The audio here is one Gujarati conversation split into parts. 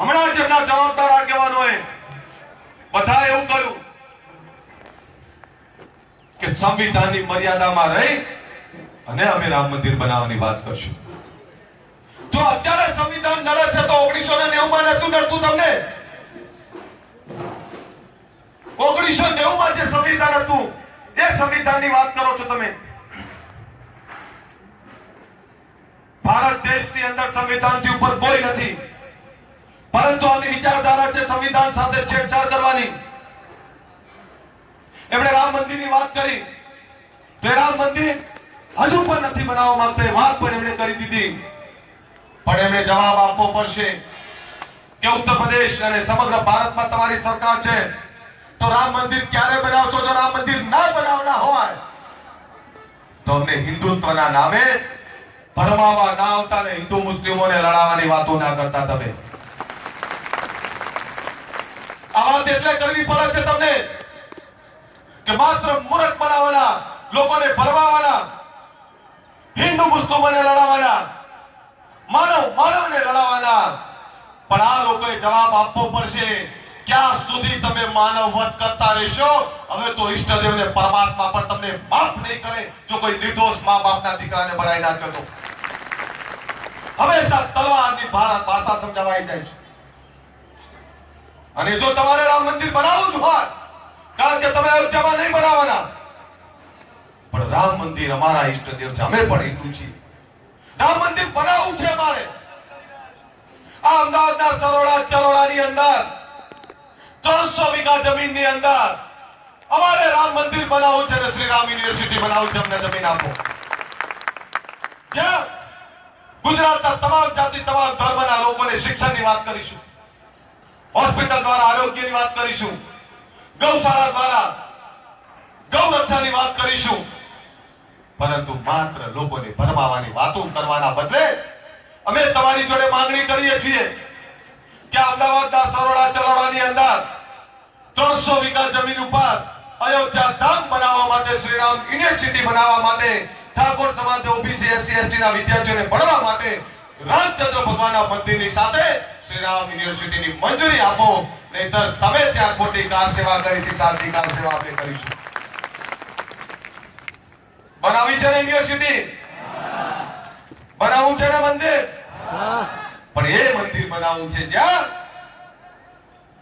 હમણાં જ એમના જવાબદાર આગેવાનોએ બધા એવું કહ્યું કે સંવિધાનની મર્યાદામાં રહી અને અમે રામ મંદિર બનાવવાની વાત કરશું. જો અત્યારે સંવિધાન નડે છે તો ઓગણીસો ને નેવું માં નતું નડતું તમને? ઓગણીસો નેવું માં જે સંવિધાન હતું, એ સંવિધાનની વાત કરો છો તમે. ભારત દેશની અંદર સંવિધાનથી ઉપર કોઈ નથી. પરંતુ આની વિચારધારા છે, સંવિધાન સાથે છેડછાડ કરવાની. એમણે રામ મંદિરની વાત કરી. તો રામ મંદિર હજુ પણ નથી બનાવવા માંગતા વાત પણ એમણે કરી દીધી. પણ એમણે જવાબ આપવો પડશે કે ઉત્તર પ્રદેશ અને સમગ્ર ભારતમાં તમારી સરકાર છે. તો રામ મંદિર ક્યારે બનાવશો? જો રામ મંદિર ના બનાવના હોય, તો અમને હિન્દુત્વના નામે ભરમાવા ના આવતા ને હિન્દુ મુસ્લિમોને લડાવવાની વાતો ના કરતા તમે. આ એટલે કરવી પડે છે તમને. કે માત્ર મૂર્ખ બનાવવાના, લોકોને ભરમાવાના હિન્દુ મુસ્લિમોને લડાવવાના, માનવ, માનવને લડાવવાના. પણ આ લોકોએ જવાબ આપવો પડશે, ક્યાં સુધી તમે માનવ વધ કરતા રહેશો? હવે તો ઈષ્ટદેવને પરમાત્મા પર તમને માફ નહીં કરે, જો કોઈ નિર્દોષ મા બાપના દીકરાને બનાવી નાખ્યો તો. હંમેશા તલવારની ભા- ભાષા સમજાવાઈ જાય છે. અને જો તમારે રામ મંદિર બનાવવું જ હોય, કારણ કે તમે અયોધ્યામાં નહીં બનાવવાના. પણ રામ મંદિર અમારા ઈષ્ટદેવ છે અમે પણ હિન્દુ છીએ રામ મંદિર બનાવવું છે અમારે. આ અમદાવાદના સરોડા ચરોડાની અંદર, ત્રણસો વીઘા જમીનની અંદર અમારે રામ મંદિર બનાવવું છે અને શ્રી રામ યુનિવર્સિટી બનાવવું છે અમને જમીન આપો. જ્યાં ગુજરાતના તમામ જાતિ, તમામ ધર્મના લોકોને શિક્ષણની વાત કરીશું. હોસ્પિટલ દ્વારા આરોગ્યની વાત કરીશું. ગૌશાળા દ્વારા ગૌરક્ષાની વાત કરીશું. પરંતુ માત્ર લોકોને ભરમાવાની વાતો કરવાના બદલે અમે તમારી જોડે માંગણી કરીએ છીએ કે અમદાવાદના સરોડા ચરોડાની અંદર ત્રણસો વીઘા જમીન ઉપર અયોધ્યા ધામ બનાવવા માટે શ્રીરામ યુનિવર્સિટી બનાવવા માટે ઠાકોર સમાજ ઓબીસી, એસસી એસટી ના વિદ્યાર્થીઓને ભણવા માટે રામચંદ્ર ભગવાનના મંદિરની સાથે શ્રીરામ યુનિવર્સિટીની મંજૂરી આપો, નહીતર તમે ત્યાં ખોટી કાર સેવા કરી હતી, સાચી કાર સેવા આપણે કરીશું. બનાવી છે ને યુનિવર્સિટી? બનાવવું છે ને મંદિર? પણ એ મંદિર બનાવવું છે જ્યાં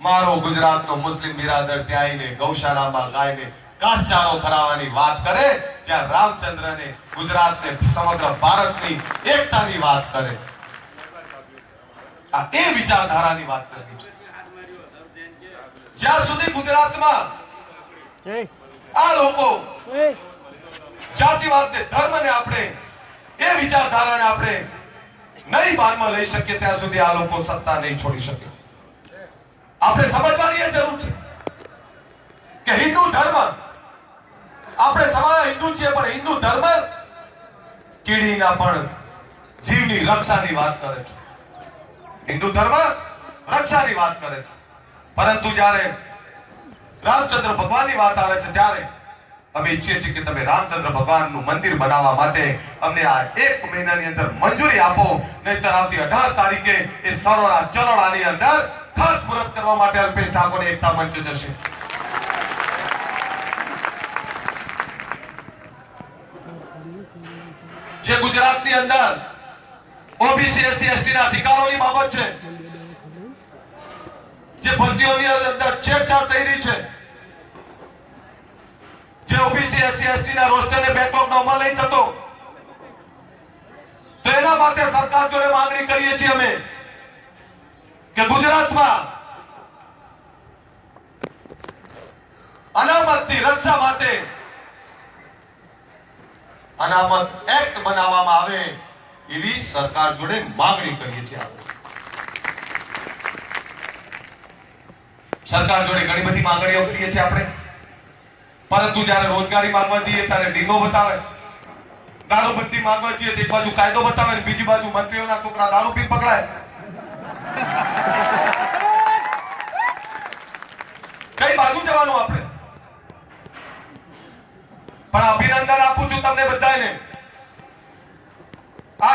મારો ગુજરાતનો મુસ્લિમ બિરાદર ત્યાં ગૌશાળામાં ગાયને ઘાસચારો કરાવવાની વાત કરે જ્યાં રામચંદ્રને ગુજરાતને સમગ્ર ભારતની એકતાની વાત કરે. આ તે વિચારધારાની વાત કરવી છે. જ્યાં સુધી ગુજરાતમાં આ લોકો. જાતિવાદને ધર્મને આપણે એ વિચારધારાને આપણે નહીં બાનમાં લઈ શકીએ ત્યાં સુધી આ લોકો સત્તા નહીં છોડી શકે. આપણે સમજવાની એ જરૂર છે કે હિન્દુ ધર્મ આપણે સમાજ હિન્દુ છીએ પણ હિન્દુ ધર્મ કીડીના પણ જીવની રક્ષાની વાત કરે છે. હિન્દુ ધર્મ રક્ષાની વાત કરે છે. પરંતુ જ્યારે રામચંદ્ર ભગવાનની વાત આવે છે, ત્યારે અમે ઈચ્છીએ છીએ કે તમે રામચંદ્ર ભગવાનનું મંદિર બનાવવા માટે અમને આ એક મહિનાની અંદર મંજૂરી આપો, નહીંતર આવતી અઢાર તારીખે એ સરોડા ચરોડાની અંદર ખાતમુહૂર્ત કરવા માટે અલ્પેશ ઠાકોર એકતા મંચ જશે. જે ગુજરાતની અંદર ઓબીસી, એસસી એસટી ના અધિકારોની બાબત છે. જે ભરતીઓની અંદર છેડછાડ થઈ રહી છે. જે ઓબીસી, એસસી એસટી ના રોસ્ટરને બેકલોગ ઓફ નોર્મલ નહીં થતો. તો એના માટે સરકાર જોડે માંગણી કરીએ છીએ અમે કે ગુજરાતમાં અનામતની રક્ષા માટે અનામત એક્ટ બનાવવામાં આવે. એવી સરકાર જોડે માગણી કરીએ છીએ સરકાર જોડે ઘણી બધી માંગણીઓ કરીએ છીએ આપણે. પરંતુ જ્યારે રોજગારી માંગવા જઈએ ત્યારે ડીંગો બતાવે. દારૂબંધી માંગવા જઈએ એક બાજુ કાયદો બતાવે બીજી બાજુ મંત્રીઓના છોકરા દારૂ પી પકડાય. કઈ બાજુ જવાનું આપણે? પણ અભિનંદન આપું છું તમને બધાને.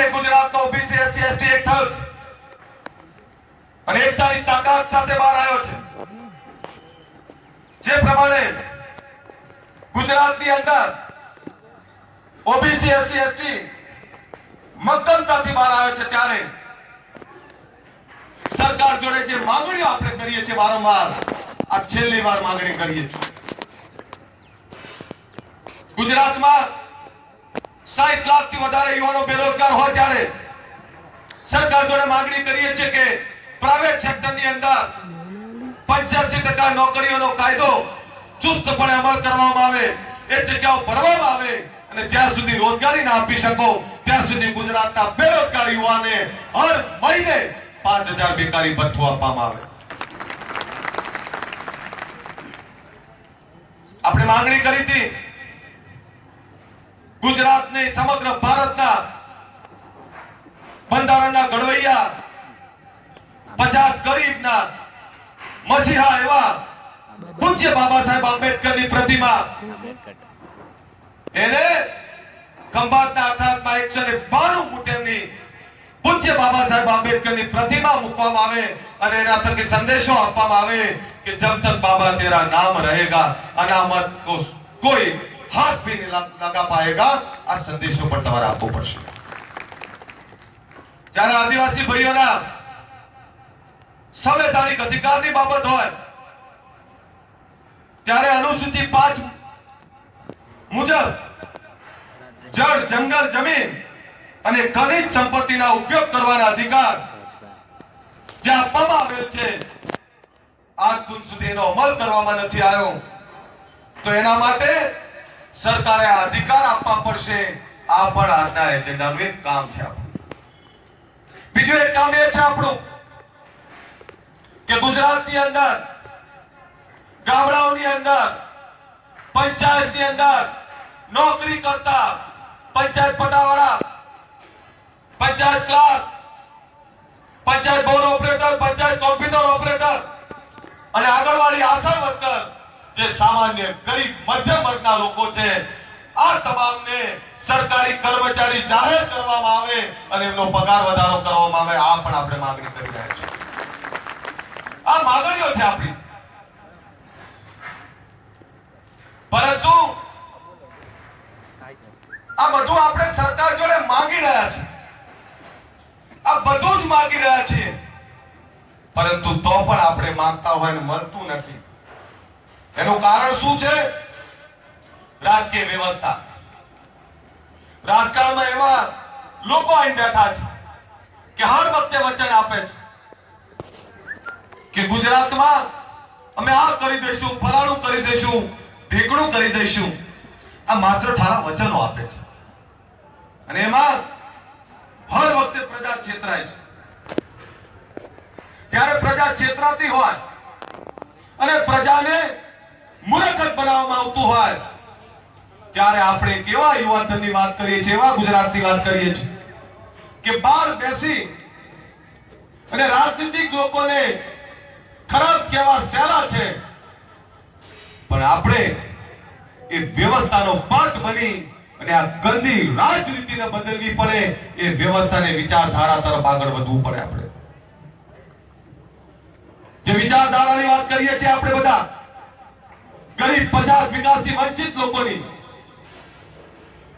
આજે ગુજરાતનો ઓબીસી એસસી એસટી એક થયો છે. અને એકતાની તાકાત સાથે બહાર આવ્યો છે. જે પ્રમાણે ગુજરાતની અંદર ઓબીસી એસસી એસટી મક્કમતાથી બહાર આવે છે ત્યારે સરકાર જોડે જે માંગણીઓ આપણે કરીએ છીએ વારંવાર, આ છેલ્લી વાર માંગણી કરીએ છીએ. ગુજરાતમાં સાઠ લાખથી વધારે યુવાનો બેરોજગાર હોય ત્યારે સરકાર જોડે માંગણી કરીએ છીએ કે પ્રાઇવેટ સેક્ટરની અંદર પંચ્યાસી ટકા નોકરીઓનો કાયદો ચુસ્તપણે અમલ કરવામાં આવે, એ જગ્યાઓ ભરવામાં આવે અને જ્યાં સુધી રોજગારી ના આપી શકો, ત્યાં સુધી ગુજરાતના બેરોજગાર યુવાને હર મહિને પાંચ હજાર બેકારી ભથ્થું આપવામાં આવે. આપણે માંગણી કરી હતી ગુજરાતને સમગ્ર ભારતના બંધારણના ઘડવૈયા પચાસ ગરીબના મસીહા એવા પૂજ્ય બાબા સાહેબ આંબેડકરની પ્રતિમા. એને ખંભાતના અખાતમાં એકસો ને બાણું ફૂટેની પૂજ્ય બાબા સાહેબ આંબેડકરની પ્રતિમા મૂકવામાં આવે અને એના થકી સંદેશો આપવામાં આવે કે જબ તક બાબા તેરા નામ રહેગા, અનામત કોઈ હાથ भी लगा पाएगा આ સંદેશો પણ તમારે આપવો પડશે. જ્યારે આદિવાસી ભાઈઓના સંવૈધાનિક અધિકારની બાબત હોય, ત્યારે અનુસૂચિત પાંચ મુજબ જળ, જંગલ, જમીન અને ખનિજ સંપત્તિના ઉપયોગ કરવાના અધિકાર જે આપવામાં આવેલ છે, આજ સુધી એનો અમલ કરવામાં નથી આવ્યો. તો એના માટે સરકારે અધિકાર આપવા પડશે, આ પણ આજના એજન્ડાનું એક કામ છે બીજું એક કામ એ છે આપણું કે ગુજરાતની અંદર, ગામડાઓની અંદર, પંચાયતની અંદર નોકરી કરતા panchayat પટાવાળા, panchayat clerk, panchayat board operator, panchayat computer operator અને આગળવાળી આશા વર્કર જે સામાન્ય ગરીબ મધ્યમ વર્ગના લોકો છે, આ તમામને સરકારી કર્મચારી જાહેર કરવામાં આવે અને એમનો પગાર વધારો કરવામાં આવે, આ પણ આપણે માંગણી કરી રહ્યા છીએ. આ માંગણીઓ છે આપણી. પરંતુ આ બધું આપણે સરકાર જોડે માંગી રહ્યા છીએ. આ બધું જ માંગી રહ્યા છીએ. પરંતુ તો પણ આપણે માંગતા હોય ને મળતું નથી. એનું કારણ શું છે? રાજકીય વ્યવસ્થા. રાજકારણમાં એવા લોકો આવીને બેઠા છે કે હર વખતે વચન આપે છે કે ગુજરાતમાં અમે આ કરી દઈશું, ફલાણું કરી દઈશું, ઢેકણું કરી દઈશું. આ માત્ર ઠારા વચનો આપે છે. અને એમાં હર વખતે પ્રજા છેતરાય છે. જ્યારે પ્રજા છેતરાતી હોય અને પ્રજાને મૂર્ખત બનાવવામાં આવતું હોય, ત્યારે આપણે કેવા યુવાધનની વાત કરીએ છીએ, એવા ગુજરાતની વાત કરીએ છીએ કે બહાર બેસી અને રાજનીતિક લોકોને ખરાબ કહેવા સહેલા છે. પણ આપણે એ વ્યવસ્થાનો પાઠ બની અને આ ગંદી રાજનીતિને બદલવી પડે, એ વ્યવસ્થાને વિચારધારા તરફ આગળ વધવું પડે આપણે. જે વિચારધારાની વાત કરીએ છીએ આપણે બધા ગરીબ પચાસ વિકાસથી વંચિત લોકોની.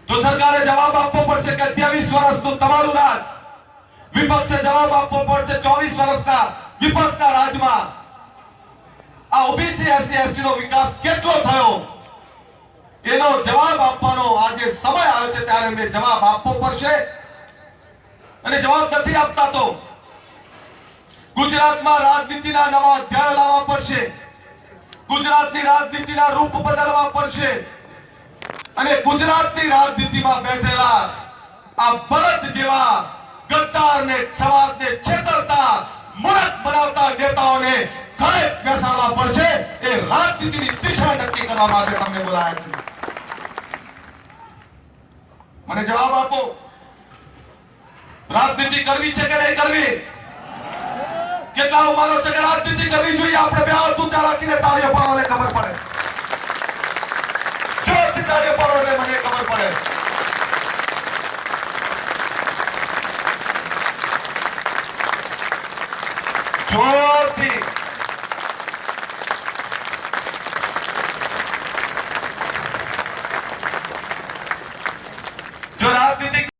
તો સરકારે જવાબ આપવો પડશે કે અઠ્યાવીસ વર્ષનું તમારું રાજ. વિપક્ષે જવાબ આપવો પડશે ચોવીસ વર્ષના વિપક્ષના રાજમાં. આ ઓબીસી, એસસી એસટી નો વિકાસ કેટલો થયો? એનો જવાબ આપવાનો આજે સમય આવ્યો છે ત્યારે એમને જવાબ આપવો પડશે. અને જવાબ નથી આપતા તો ગુજરાતમાં રાજનીતિના નવા અધ્યાય લાવવા પડશે. ગુજરાતની રાજનીતિના રૂપ બદલવા પડશે. અને ગુજરાતની રાજનીતિમાં બેઠેલા આ બળદ જેવા ગદ્દારને સમાજને છેતરતા, મૂર્ખ બનાવતા નેતાઓને ઘરે બેસાડવા પડશે. એ રાજનીતિની દિશા નક્કી કરવા માટે તમને બોલાયા છે. મને જવાબ આપો. રાજનીતિ કરવી છે કે નહીં કરવી? કેટલા ઉમારો છે કે રાજનીતિ કરવી જોઈએ? આપણે બે હાથ ઊંચા રાખીને તાળીઓ એટલે ખબર પડે. જોરથી તાળીઓ પાડો એટલે મને ખબર પડે.